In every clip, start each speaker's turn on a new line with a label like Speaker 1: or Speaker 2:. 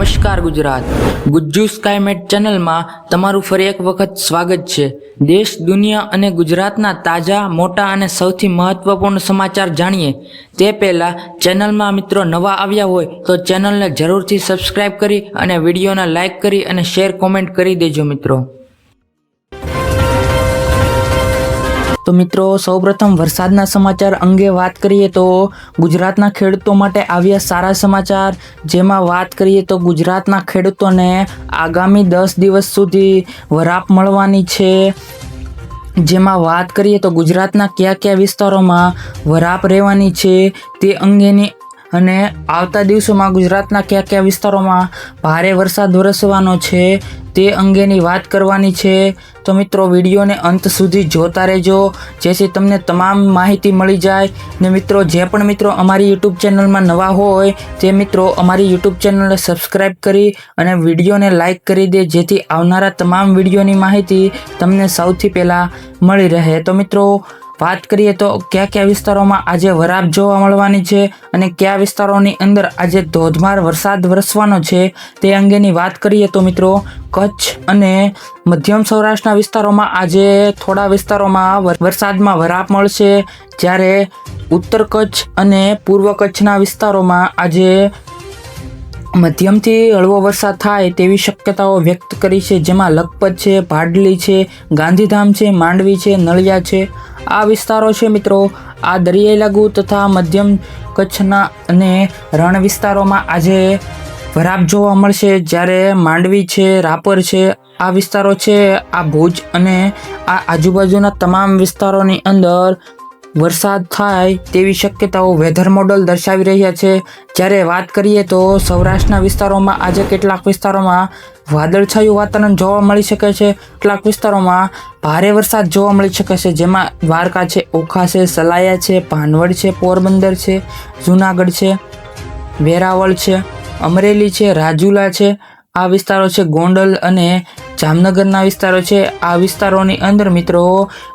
Speaker 1: નમસ્કાર ગુજરાત. ગુજ્જુ સ્કાયમેટ ચેનલમાં તમારું ફરી એક વખત સ્વાગત છે. દેશ, દુનિયા અને ગુજરાતના તાજા, મોટા અને સૌથી મહત્વપૂર્ણ સમાચાર જાણીએ. તે પહેલાં ચેનલમાં મિત્રો નવા આવ્યા હોય તો ચેનલને જરૂરથી સબસ્ક્રાઈબ કરી અને વિડીયોને લાઇક કરી અને શેર કોમેન્ટ કરી દેજો મિત્રો. તો મિત્રો, સૌપ્રથમ વરસાદના સમાચાર અંગે વાત કરીએ તો ગુજરાતના ખેડૂતો માટે આવ્યા સારા સમાચાર. જેમાં વાત કરીએ તો ગુજરાતના ખેડૂતોને આગામી દસ દિવસ સુધી વરાપ મળવાની છે. જેમાં વાત કરીએ તો ગુજરાતના કયા કયા વિસ્તારોમાં વરાપ રહેવાની છે તે અંગેની અને આવતા દિવસોમાં ગુજરાતના કયા કયા વિસ્તારોમાં ભારે વરસાદ વરસવાનો છે તે અંગેની વાત કરવાની છે. તો મિત્રો, વિડીયોને અંત સુધી જોતા રહેજો. જેથી તમને તમામ માહિતી મળી જાય. ને મિત્રો, જે પણ મિત્રો અમારી યુટ્યુબ ચેનલમાં નવા હોય, તે મિત્રો અમારી યુટ્યુબ ચેનલને સબસ્ક્રાઇબ કરી અને વિડીયોને લાઇક કરી દે, જેથી આવનારા તમામ વિડીયોની માહિતી તમને સૌથી પહેલાં મળી રહે. તો મિત્રો વાત કરીએ તો કયા કયા વિસ્તારોમાં આજે વરાપ જોવા મળવાની છે અને કયા વિસ્તારોની અંદર આજે ધોધમાર વરસાદ વરસવાનો છે તે અંગેની વાત કરીએ તો મિત્રો કચ્છ અને મધ્યમ સૌરાષ્ટ્રના વિસ્તારોમાં આજે થોડા વિસ્તારોમાં વર- વરસાદમાં વરાપ મળશે. જ્યારે ઉત્તર કચ્છ અને પૂર્વ કચ્છના વિસ્તારોમાં આજે મધ્યમથી હળવો વરસાદ થાય તેવી શક્યતાઓ વ્યક્ત કરી છે. જેમાં લખપત છે, ભાડલી છે, ગાંધીધામ છે, માંડવી છે, નળિયા છે. આ વિસ્તારો છે મિત્રો. આ દરિયાઈ લાગુ તથા મધ્યમ કચ્છના અને રણ વિસ્તારોમાં આજે વરાપ જોવા મળશે. જ્યારે માંડવી છે, રાપર છે, આ વિસ્તારો છે, આ ભુજ અને આ આજુબાજુના તમામ વિસ્તારોની અંદર વરસાદ થાય તેવી શક્યતાઓ વેધર મોડલ દર્શાવી રહ્યા છે. જ્યારે વાત કરીએ તો સૌરાષ્ટ્રના વિસ્તારોમાં આજે કેટલાક વિસ્તારોમાં વાદળછાયું વાતાવરણ જોવા મળી શકે છે. કેટલાક વિસ્તારોમાં ભારે વરસાદ જોવા મળી શકે છે, જેમાં દ્વારકા છે, ઓખા છે, સલાયા છે, ભાનવડ છે, પોરબંદર છે, જુનાગઢ છે, વેરાવળ છે, અમરેલી છે, રાજુલા છે. આ વિસ્તારો છે ગોંડલ અને જામનગરના વિસ્તારો છે. આ વિસ્તારોની અંદર મિત્રો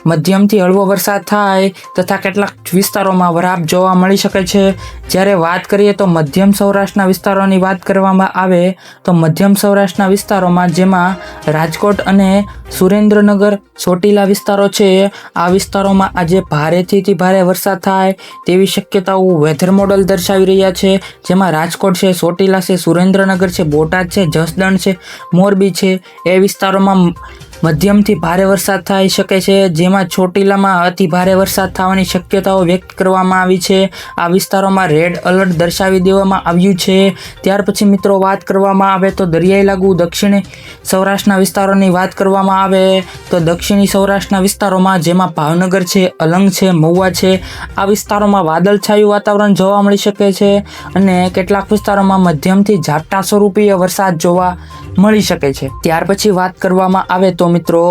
Speaker 1: મધ્યમથી હળવો વરસાદ થાય તથા કેટલાક વિસ્તારોમાં વરાપ જોવા મળી શકે છે. જ્યારે વાત કરીએ તો મધ્યમ સૌરાષ્ટ્રના વિસ્તારોની વાત કરવામાં આવે તો મધ્યમ સૌરાષ્ટ્રના વિસ્તારોમાં જેમાં રાજકોટ અને સુરેન્દ્રનગર, ચોટીલા વિસ્તારો છે. આ વિસ્તારોમાં આજે ભારેથી ભારે વરસાદ થાય તેવી શક્યતાઓ વેધર મોડલ દર્શાવી રહ્યા છે. જેમાં રાજકોટ છે, ચોટીલા છે, સુરેન્દ્રનગર છે, બોટાદ છે, જસદણ છે, મોરબી છે. એ વિસ્તારોમાં મધ્યમથી ભારે વરસાદ થઈ શકે છે, જેમાં ચોટીલામાં અતિ ભારે વરસાદ થવાની શક્યતાઓ વ્યક્ત કરવામાં આવી છે. આ વિસ્તારોમાં રેડ એલર્ટ દર્શાવી દેવામાં આવ્યું છે. ત્યાર પછી મિત્રો વાત કરવામાં આવે તો દરિયાઈ લાગુ, દક્ષિણ સૌરાષ્ટ્રના વિસ્તારોની વાત કરવામાં આવે તો દક્ષિણી સૌરાષ્ટ્રના વિસ્તારોમાં, જેમાં ભાવનગર છે, અલંગ છે, મહુવા છે, આ વિસ્તારોમાં વાદળછાયું વાતાવરણ જોવા મળી શકે છે અને કેટલાક વિસ્તારોમાં મધ્યમથી ઝાપટા સ્વરૂપીય વરસાદ જોવા મળી શકે છે. ત્યાર પછી વાત કરવામાં આવે તો મિત્રો.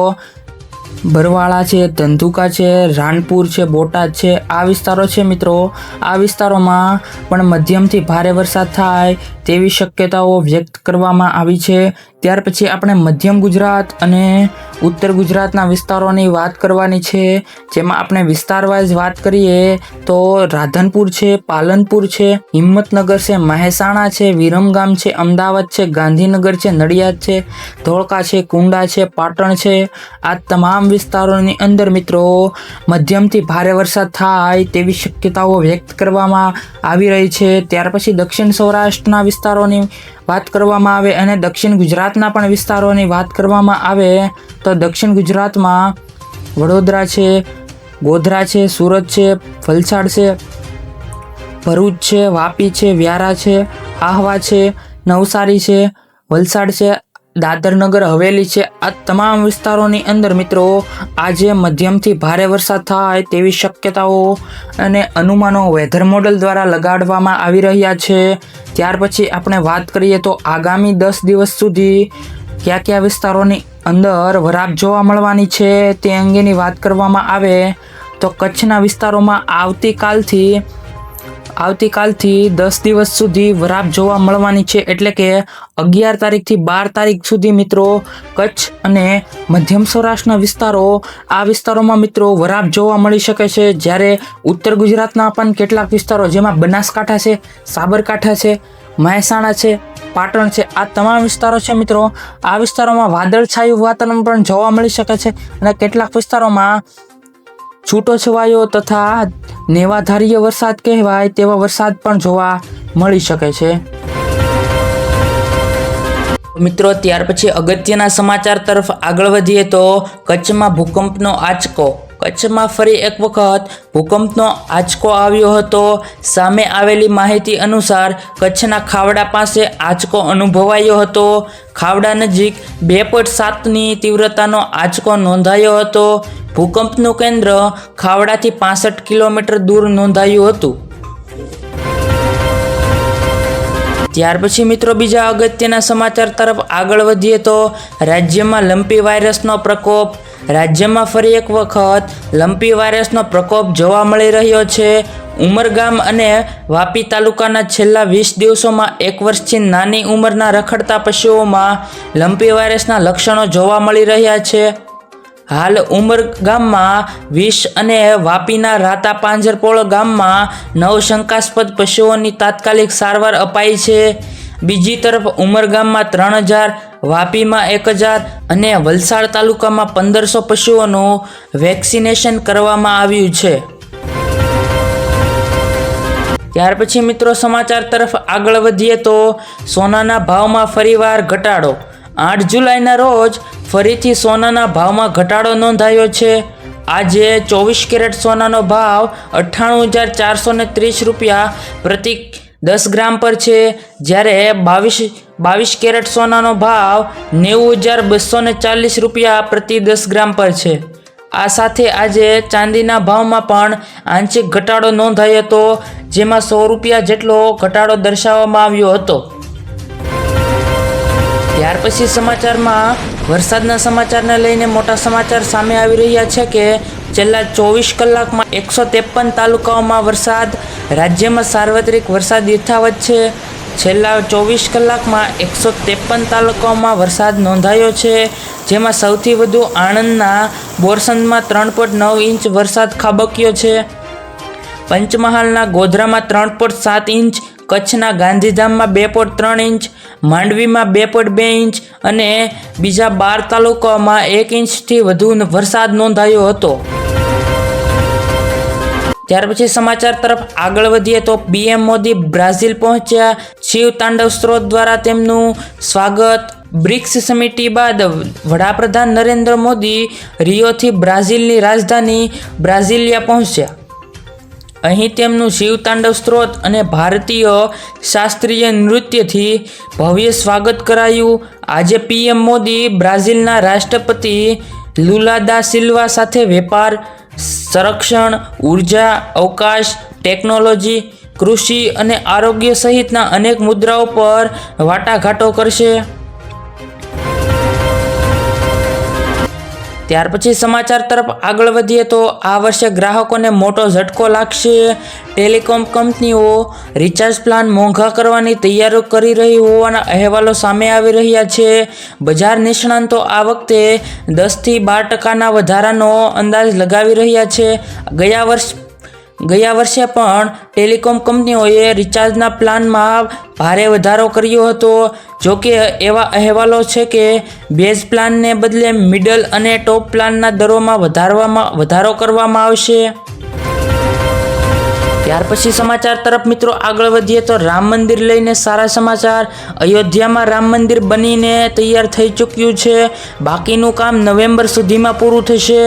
Speaker 1: બરવાળા છે, ધંધુકા છે રાણપુર છે, બોટાદ છે, આ વિસ્તારો છે મિત્રો. આ વિસ્તારોમાં પણ મધ્યમથી ભારે વરસાદ થાય તેવી શક્યતાઓ વ્યક્ત કરવામાં આવી છે. ત્યાર પછી આપણે મધ્યમ ગુજરાત અને ઉત્તર ગુજરાતના વિસ્તારોની વાત કરવાની છે. જેમાં આપણે વિસ્તાર વાઇઝ વાત કરીએ તો રાધનપુર છે, પાલનપુર છે, હિંમતનગર છે, મહેસાણા છે, વિરમગામ છે, અમદાવાદ છે, ગાંધીનગર છે, નડિયાદ છે, ધોળકા છે, કુંડા છે, પાટણ છે. આ તમામ વિસ્તારોની અંદર મિત્રો મધ્યમથી ભારે વરસાદ થાય તેવી શક્યતાઓ વ્યક્ત કરવામાં આવી રહી છે. ત્યાર પછી દક્ષિણ સૌરાષ્ટ્રના વિસ્તારોની વાત કરવામાં આવે અને દક્ષિણ ગુજરાતના પણ વિસ્તારોની વાત કરવામાં આવે તો દક્ષિણ ગુજરાતમાં વડોદરા છે, ગોધરા છે, સુરત છે, વલસાડ છે, ભરૂચ છે, વાપી છે, વ્યારા છે, આહવા છે, નવસારી છે, વલસાડ છે દાદરનગર હવેલી છે. આ તમામ વિસ્તારોની અંદર મિત્રો, આજે મધ્યમથી ભારે વરસાદ થાય તેવી શક્યતાઓ અને અનુમાનો વેધર મોડલ દ્વારા લગાડવામાં આવી રહ્યા છે. ત્યાર પછી આપણે વાત કરીએ તો આગામી દસ દિવસ સુધી કયા કયા વિસ્તારોની અંદર વરાપ જોવા મળવાની છે તે અંગેની વાત કરવામાં આવે. તો કચ્છના વિસ્તારોમાં આવતીકાલથી આવતીકાલથી દસ દિવસ સુધી વરાપ જોવા મળવાની છે એટલે કે અગિયાર તારીખથી બાર તારીખ સુધી મિત્રો કચ્છ અને મધ્યમ સૌરાષ્ટ્રના વિસ્તારો, આ વિસ્તારોમાં મિત્રો વરાપ જોવા મળી શકે છે. જ્યારે ઉત્તર ગુજરાતના પણ કેટલાક વિસ્તારો જેમાં બનાસકાંઠા છે, સાબરકાંઠા છે, મહેસાણા છે, પાટણ છે, આ તમામ વિસ્તારો છે મિત્રો. આ વિસ્તારોમાં વાદળછાયું વાતાવરણ પણ જોવા મળી શકે છે અને કેટલાક વિસ્તારોમાં છૂટો છવાયો તથા નેવાધારીય વરસાદ કહેવાય તેવા વરસાદ પણ જોવા મળી શકે છે. મિત્રો, ત્યાર પછી અગત્યના સમાચાર તરફ આગળ વધીએ તો કચ્છમાં ભૂકંપનો આંચકો કચ્છમાં ફરી એક વખત ભૂકંપનો આંચકો આવ્યો હતો. સામે આવેલી માહિતી અનુસાર કચ્છના ખાવડા પાસે આંચકો અનુભવાયો હતો. ખાવડા નજીક બે પોઈન્ટ સાતની તીવ્રતાનો આંચકો નોંધાયો હતો. ભૂકંપનું કેન્દ્ર ખાવડાથી પાસઠ કિલોમીટર દૂર નોંધાયું હતું. ત્યાર પછી મિત્રો બીજા અગત્યના સમાચાર તરફ આગળ વધીએ તો રાજ્યમાં લંપી વાયરસનો પ્રકોપ રાજ્યમાં ફરી એક વખત લંપી વાયરસનો પ્રકોપ જોવા મળી રહ્યો છે. ઉમરગામ અને વાપી તાલુકાના છેલ્લા વીસ દિવસોમાં એક વર્ષથી નાની ઉંમરના રખડતા પશુઓમાં લંપી વાયરસના લક્ષણો જોવા મળી રહ્યા છે. હાલ ઉમર ગામમાં વીસ અને વાપીના રાતા પાંજરપોળ ગામમાં નવ શંકાસ્પદ પશુઓની તાત્કાલિક સારવાર અપાઈ છે. બીજી તરફ ઉમરગામમાં ત્રણ હજાર વાપીમાં એક હજાર અને વલસાડ તાલુકામાં પંદરસો પશુઓનું વેક્સિનેશન કરવામાં આવ્યું છે. ત્યાર પછી મિત્રો સમાચાર તરફ આગળ વધીએ તો સોનાના ભાવમાં ફરીવાર ઘટાડો. આઠ જુલાઈના રોજ ફરીથી સોનાના ભાવમાં ઘટાડો નોંધાયો છે. આજે ચોવીસ કેરેટ સોનાનો ભાવ અઠ્ઠાણું હજાર ચારસો ત્રીસ રૂપિયા પ્રતિ દસ ગ્રામ પર છે. જ્યારે બાવીસ બાવીસ કેરેટ સોનાનો ભાવ નેવું હજાર બસો ને ચાલીસ રૂપિયા પ્રતિ દસ ગ્રામ પર છે. આ સાથે આજે ચાંદીના ભાવમાં પણ આંશિક ઘટાડો નોંધાયો હતો, જેમાં સો રૂપિયા જેટલો ઘટાડો દર્શાવવામાં આવ્યો હતો. ત્યાર પછી સમાચારમાં વરસાદના સમાચારને લઈને મોટા સમાચાર સામે આવી રહ્યા છે કે છેલ્લા ચોવીસ કલાકમાં એકસો ત્રેપન તાલુકાઓમાં વરસાદ, રાજ્યમાં સાર્વત્રિક વરસાદ યથાવત છે. છેલ્લા ચોવીસ કલાકમાં એકસો ત્રેપન તાલુકાઓમાં વરસાદ નોંધાયો છે, જેમાં સૌથી વધુ આણંદના બોરસંદમાં ત્રણ પોઈન્ટ નવ ઇંચ વરસાદ ખાબક્યો છે. પંચમહાલના ગોધરામાં ત્રણ પોઈન્ટ સાત ઇંચ, કચ્છના ગાંધીધામમાં બે પોઈન્ટ ત્રણ ઇંચ, માંડવીમાં બે પોઈન્ટ બે ઇંચ અને બીજા બાર તાલુકાઓમાં એક ઇંચથી વધુ વરસાદ નોંધાયો હતો. ત્યાર પછી સમાચાર તરફ આગળ વધીએ તો પીએમ મોદી બ્રાઝિલ પહોંચ્યા. શિવ તાંડવ સ્ત્રોત દ્વારા તેમનું સ્વાગત. બ્રિક્સ સમિટી બાદ વડાપ્રધાન નરેન્દ્ર મોદી રિયોથી બ્રાઝિલની રાજધાની બ્રાઝિલિયા પહોંચ્યા. અહીં તેમનું શિવતાંડવ સ્ત્રોત અને ભારતીય શાસ્ત્રીય નૃત્યથી ભવ્ય સ્વાગત કરાયું. આજે પીએમ મોદી બ્રાઝિલના રાષ્ટ્રપતિ લુલા દા સિલ્વા સાથે વેપાર સંરક્ષણ ઊર્જા અવકાશ ટેકનોલોજી કૃષિ અને આરોગ્ય સહિતના અનેક મુદ્દાઓ પર વાટાઘાટો કરશે. ત્યાર પછી સમાચાર તરફ આગળ વધીએ તો આ વર્ષે ગ્રાહકોને મોટો ઝટકો લાગશે. ટેલિકોમ કંપનીઓ રિચાર્જ પ્લાન મોંઘા કરવાની તૈયારીઓ કરી રહી હોવાના અહેવાલો સામે આવી રહ્યા છે. બજાર નિષ્ણાંતો આ વખતે દસથી બાર ટકાના વધારાનો અંદાજ લગાવી રહ્યા છે. ગયા વર્ષ ગયા વર્ષે પણ ટેલિકોમ કંપનીઓએ રિચાર્જના પ્લાનમાં ભારે વધારો કર્યો હતો. જોકે એવા અહેવાલો છે કે બેઝ પ્લાનને બદલે મિડલ અને ટોપ પ્લાનના દરોમાં વધારવામાં વધારો કરવામાં આવશે. ત્યાર પછી સમાચાર તરફ મિત્રો આગળ વધીએ તો રામ મંદિર લઈને સારા સમાચાર. અયોધ્યામાં રામ મંદિર બનીને તૈયાર થઈ ચૂક્યું છે. બાકીનું કામ નવેમ્બર સુધીમાં પૂરું થશે.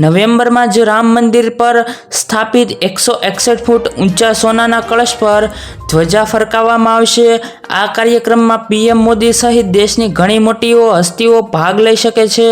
Speaker 1: નવેમ્બરમાં જ રામ મંદિર પર સ્થાપિત એકસો એકસઠ ફૂટ ઊંચા સોનાના કળશ પર ધ્વજા ફરકાવવામાં આવશે. આ કાર્યક્રમમાં પીએમ મોદી સહિત દેશની ઘણી મોટીઓ હસ્તીઓ ભાગ લઈ શકે છે.